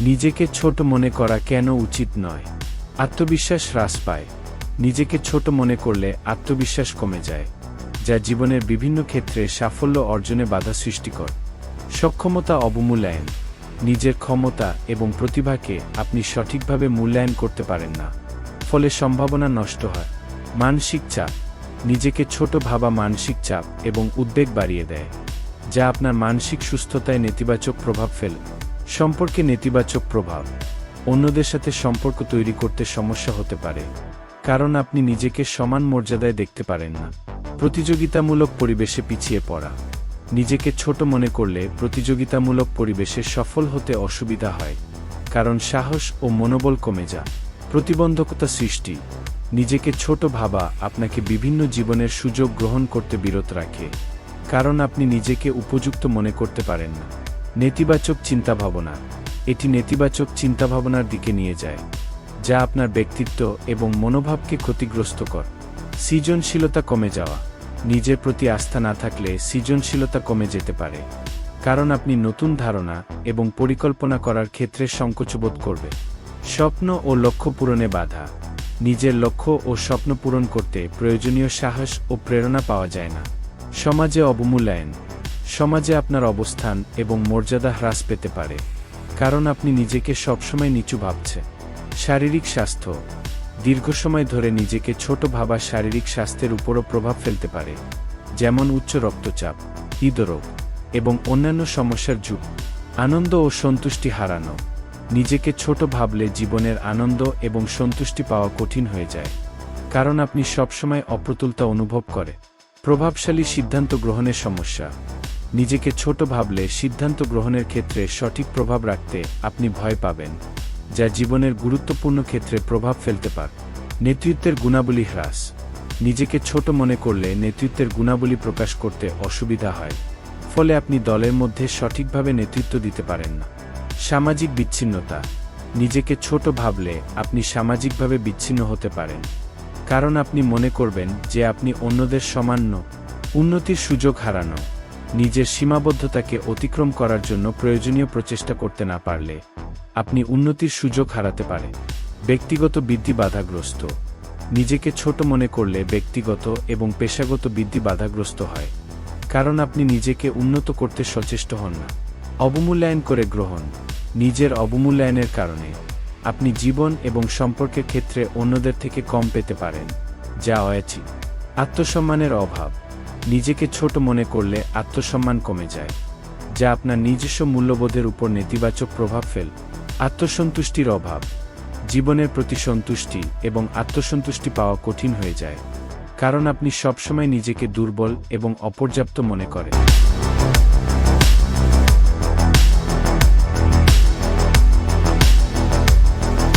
নিজেকে ছোট মনে করা কেন উচিত নয়? আত্মবিশ্বাস হ্রাস পায়। নিজেকে ছোট মনে করলে আত্মবিশ্বাস কমে যায়, যা জীবনের বিভিন্ন ক্ষেত্রে সাফল্য অর্জনে বাধা সৃষ্টি করে। সক্ষমতা অবমূল্যায়ন। নিজের ক্ষমতা এবং প্রতিভাকে আপনি সঠিকভাবে মূল্যায়ন করতে পারেন না, ফলে সম্ভাবনা নষ্ট হয়। মানসিক চাপ। নিজেকে ছোট ভাবা মানসিক চাপ এবং উদ্বেগ বাড়িয়ে দেয়, যা আপনার মানসিক সুস্থতায় নেতিবাচক প্রভাব ফেলে। সম্পর্কে নেতিবাচক প্রভাব। অন্যদের সাথে সম্পর্ক তৈরি করতে সমস্যা হতে পারে। কারণ আপনি নিজেকে সমান মর্যাদায় দেখতে পারেন না। প্রতিযোগিতামূলক পরিবেশে পিছিয়ে পড়া। নিজেকে ছোট মনে করলে প্রতিযোগিতামূলক পরিবেশে সফল হতে অসুবিধা হয়। কারণ সাহস ও মনোবল কমে যা প্রতিবন্ধকতা সৃষ্টি। নিজেকে ছোট ভাবা আপনাকে বিভিন্ন জীবনের সুযোগ গ্রহণ করতে বিরত রাখে। কারণ আপনি নিজেকে উপযুক্ত মনে করতে পারেন না। নেতিবাচক চিন্তাভাবনা। এটি নেতিবাচক চিন্তাভাবনার দিকে নিয়ে যায়, যা আপনার ব্যক্তিত্ব এবং মনোভাবকে ক্ষতিগ্রস্ত কর। সৃজনশীলতা কমে যাওয়া। নিজের প্রতি আস্থা না থাকলে সৃজনশীলতা কমে যেতে পারে, কারণ আপনি নতুন ধারণা এবং পরিকল্পনা করার ক্ষেত্রে সংকোচবোধ করবে। স্বপ্ন ও লক্ষ্য পূরণে বাধা। নিজের লক্ষ্য ও স্বপ্ন পূরণ করতে প্রয়োজনীয় সাহস ও প্রেরণা পাওয়া যায় না। সমাজে অবমূল্যায়ন সমাজে আপনার অবস্থান এবং মর্যাদা হ্রাস পেতে পারে, কারণ আপনি নিজেকে সবসময় নিচু ভাবছে। শারীরিক স্বাস্থ্য, দীর্ঘ সময় ধরে নিজেকে ছোট ভাবা শারীরিক স্বাস্থ্যের উপরও প্রভাব ফেলতে পারে, যেমন উচ্চ রক্তচাপ, হৃদরোগ এবং অন্যান্য সমস্যার যুগ। আনন্দ ও সন্তুষ্টি হারানো, নিজেকে ছোট ভাবলে জীবনের আনন্দ এবং সন্তুষ্টি পাওয়া কঠিন হয়ে যায়, কারণ আপনি সবসময় অপ্রতুলতা অনুভব করে। প্রভাবশালী সিদ্ধান্ত গ্রহণের সমস্যা। নিজেকে ছোট ভাবলে সিদ্ধান্ত গ্রহণের ক্ষেত্রে সঠিক প্রভাব রাখতে আপনি ভয় পাবেন, যা জীবনের গুরুত্বপূর্ণ ক্ষেত্রে প্রভাব ফেলতে পার। নেতৃত্বের গুণাবলী হ্রাস। নিজেকে ছোট মনে করলে নেতৃত্বের গুণাবলী প্রকাশ করতে অসুবিধা হয়, ফলে আপনি দলের মধ্যে সঠিকভাবে নেতৃত্ব দিতে পারেন না। সামাজিক বিচ্ছিন্নতা। নিজেকে ছোট ভাবলে আপনি সামাজিকভাবে বিচ্ছিন্ন হতে পারেন। কারণ আপনি মনে করবেন যে আপনি অন্যদের সমান্য উন্নতির সুযোগ হারানো। নিজের সীমাবদ্ধতাকে অতিক্রম করার জন্য প্রয়োজনীয় প্রচেষ্টা করতে না পারলে আপনি উন্নতির সুযোগ হারাতে পারে। ব্যক্তিগত বৃদ্ধি বাধাগ্রস্ত। নিজেকে ছোট মনে করলে ব্যক্তিগত এবং পেশাগত বৃদ্ধি বাধাগ্রস্ত হয়। কারণ আপনি নিজেকে উন্নত করতে সচেষ্ট হন না। অবমূল্যায়ন করে গ্রহণ। নিজের অবমূল্যায়নের কারণে। আপনি জীবন এবং সম্পর্কের ক্ষেত্রে অন্যদের থেকে কম পেতে পারেন, যা অয়াচিত। আত্মসম্মানের অভাব। নিজেকে ছোট মনে করলে আত্মসম্মান কমে যায়, যা আপনার নিজস্ব মূল্যবোধের উপর নেতিবাচক প্রভাব ফেল। আত্মসন্তুষ্টির অভাব। জীবনের প্রতি সন্তুষ্টি এবং আত্মসন্তুষ্টি পাওয়া কঠিন হয়ে যায়, কারণ আপনি সবসময় নিজেকে দুর্বল এবং অপর্যাপ্ত মনে করেন।